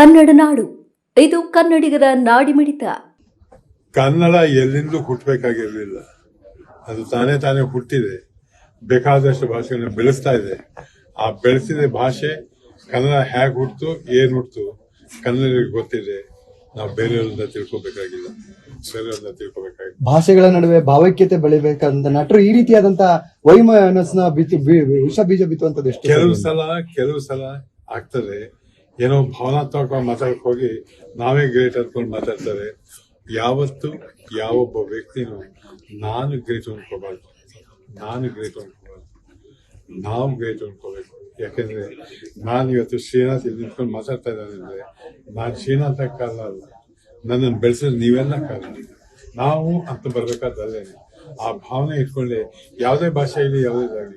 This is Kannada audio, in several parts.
ಕನ್ನಡ ನಾಡು. ಇದು ಕನ್ನಡಿಗರ ನಾಡಿಮಿಡಿತ. ಕನ್ನಡ ಎಲ್ಲಿಂದಲೂ ಹುಟ್ಟಬೇಕಾಗಿರಲಿಲ್ಲ. ಅದು ತಾನೇ ತಾನೇ ಹುಟ್ಟಿದೆ. ಬೇಕಾದಷ್ಟು ಭಾಷೆಗಳನ್ನ ಬೆಳೆಸ್ತಾ ಇದೆ. ಆ ಬೆಳೆಸಿದ ಭಾಷೆ ಕನ್ನಡ ಹೇಗೆ ಹುಟ್ಟಿತು ಏನು ಹುಟ್ಟಿತು ಕನ್ನಡಿಗೆ ಗೊತ್ತಿದೆ. ನಾವು ಬೇರೆಯವರಿಂದ ತಿಳ್ಕೊಬೇಕಾಗಿಲ್ಲ. ಬೇರೆಯವ್ರನ್ನ ತಿಳ್ಕೊಬೇಕಾಗಿಲ್ಲ. ಭಾಷೆಗಳ ನಡುವೆ ಭಾವೈಕ್ಯತೆ ಬೆಳಿಬೇಕಂತ ನಟರು ಈ ರೀತಿಯಾದಂತ ವೈಮನಸ್ನ ಬಿತ್ತು ಬಿ- ವಿಷ ಬೀಜ ಬಿತ್ತುವಂತದ್ದು ಎಷ್ಟು ಕೆಲವು ಸಲ ಕೆಲವು ಸಲ ಆಗ್ತದೆ. ಏನೋ ಭಾವನಾತ್ಮಕ ಮಾತಾಡಕ್ ಹೋಗಿ ನಾವೇ ಗ್ರೇಟ್ ಅನ್ಕೊಂಡು ಮಾತಾಡ್ತಾರೆ. ಯಾವತ್ತು ಯಾವೊಬ್ಬ ವ್ಯಕ್ತಿನೂ ನಾನು ಗ್ರೇಟ್ ಅನ್ಕೋಬಾರ್ದು. ನಾನು ಗ್ರೇಟ್ ಅನ್ಕೋಬಾರ್ದು. ನಾವು ಗ್ರೇಟ್ ಅನ್ಕೋಬೇಕು. ಯಾಕೆಂದ್ರೆ ನಾನು ಇವತ್ತು ಶ್ರೀನಾಥ್ ಇಲ್ಲಿ ನಿಂತ್ಕೊಂಡು ಮಾತಾಡ್ತಾ ಇದ್ದಾನೆ ಅಂದ್ರೆ ನಾನು ಶ್ರೀನಾಥ ಕಾರಣ ಅಲ್ಲ. ನನ್ನನ್ನು ಬೆಳೆಸಿದ್ರೆ ನೀವೆಲ್ಲ ಕಾರಣ. ನಾವು ಅಂತ ಬರ್ಬೇಕಾದಲ್ಲೇನೆ ಆ ಭಾವನೆ ಇಟ್ಕೊಳ್ಳಿ. ಯಾವುದೇ ಭಾಷೆಯಲ್ಲಿ ಯಾವುದೇ ಆಗಲಿ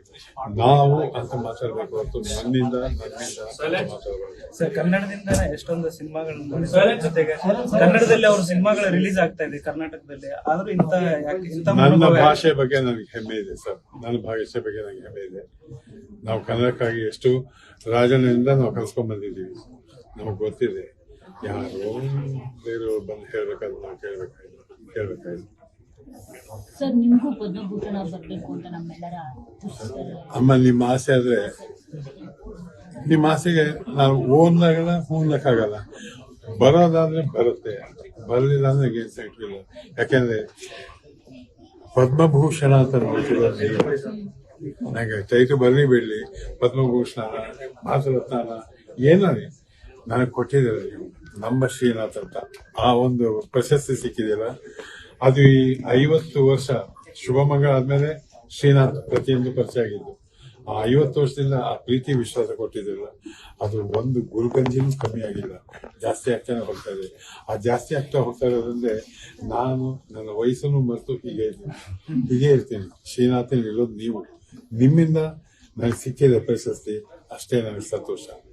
ನಾವು ಅಂತ ಮಾತಾಡ್ಬೇಕು ಹೊರತು ನನ್ನಿಂದ ನನ್ನಿಂದ ಅಂತ ಮಾತಾಡಬಾರ್ದು. ಸರ್ ಕನ್ನಡದಿಂದ ಎಷ್ಟೊಂದು ಸಿನಿಮಾಗಳನ್ನ ಜೊತೆಗೆ ಕನ್ನಡದಲ್ಲಿ ಅವ್ರ ಸಿನಿಮಾಗಳು ರಿಲೀಸ್ ಆಗ್ತಾ ಇದೆ ಕರ್ನಾಟಕದಲ್ಲಿ. ಆದ್ರೂ ಇಂತ ಯಾಕೆ ಇಂತ ನನ್ನ ಮನೋಭಾವ ಯಾಕೆ? ಭಾಷೆ ಬಗ್ಗೆ ನನಗೆ ಹೆಮ್ಮೆ ಇದೆ ಸರ್. ನನ್ನ ಭಾಷೆ ಬಗ್ಗೆ ನನಗೆ ಹೆಮ್ಮೆ ಇದೆ. ನಾವು ಕನ್ನಡಕ್ಕಾಗಿ ಎಷ್ಟು ರಾಜನಿಂದ ನಾವು ಕಲ್ಸ್ಕೊಂಡ್ ಬಂದಿದ್ದೀವಿ. ನಮಗೆ ಗೊತ್ತಿದೆ. ಯಾರು ಬೇರೆಯವ್ರು ಬಂದು ಹೇಳ್ಬೇಕಾದ್ರೆ ನಾವು ಕೇಳ್ಬೇಕಾಗಿಲ್ಲ ಅಮ್ಮ, ನಿಮ್ಮ ಆಸೆ ಆದ್ರೆ ನಿಮ್ಮ ಆಸೆಗೆ ನಾವು ಓದ್ಲಾಗಲ್ಲ ಹೋಗ್ಲಕ್ಕಾಗಲ್ಲ. ಬರೋದಾದ್ರೆ ಬರುತ್ತೆ. ಬರಲಿಲ್ಲ ಅಂದ್ರೆ ಏನು ಸಿಕ್ಕಿಲ್ಲ ಯಾಕೆಂದ್ರೆ ಪದ್ಮಭೂಷಣ ಅಂತ ನೋಡ್ತಿದ್ದಾರೆ ನನಗೆ ಚೈತ್ರ ಬರಲಿ ಬಿಡ್ಲಿ, ಪದ್ಮಭೂಷಣ, ಭಾರತರತ್ನ, ಏನೋ ನನಗೆ ಕೊಟ್ಟಿದ್ದಾರೆ ನಮ್ಮ ಶ್ರೀನಾಥ್ ಅಂತ ಆ ಒಂದು ಪ್ರಶಸ್ತಿ ಸಿಕ್ಕಿದೆಯಲ್ಲ? ಅದು ಈ ಐವತ್ತು ವರ್ಷ ಶುಭಮಂಗಳ ಆದ್ಮೇಲೆ ಶ್ರೀನಾಥ್ ಪ್ರತಿಯೊಂದು ಪರಿಚಯ ಆಗಿದ್ದು. ಆ ಐವತ್ತು ವರ್ಷದಿಂದ ಆ ಪ್ರೀತಿ ವಿಶ್ವಾಸ ಕೊಟ್ಟಿದ್ದಿಲ್ಲ. ಅದು ಒಂದು ಗುರುಗಂಜಿನೂ ಕಮ್ಮಿ ಆಗಿಲ್ಲ. ಜಾಸ್ತಿ ಆಗ್ತಾನೆ ಹೋಗ್ತಾ ಇದೆ. ಆ ಜಾಸ್ತಿ ಆಗ್ತಾ ಹೋಗ್ತಾ ಇರೋದ್ರಿಂದ ನಾನು ನನ್ನ ವಯಸ್ಸನ್ನು ಮರೆತು ಹೀಗೆ ಇರ್ತೀನಿ ಹೀಗೆ ಇರ್ತೀನಿ. ಶ್ರೀನಾಥನ್ ಇರೋದು ನೀವು. ನಿಮ್ಮಿಂದ ನನಗೆ ಸಿಕ್ಕಿದೆ ಪ್ರಶಸ್ತಿ. ಅಷ್ಟೇ ನನಗೆ ಸಂತೋಷ.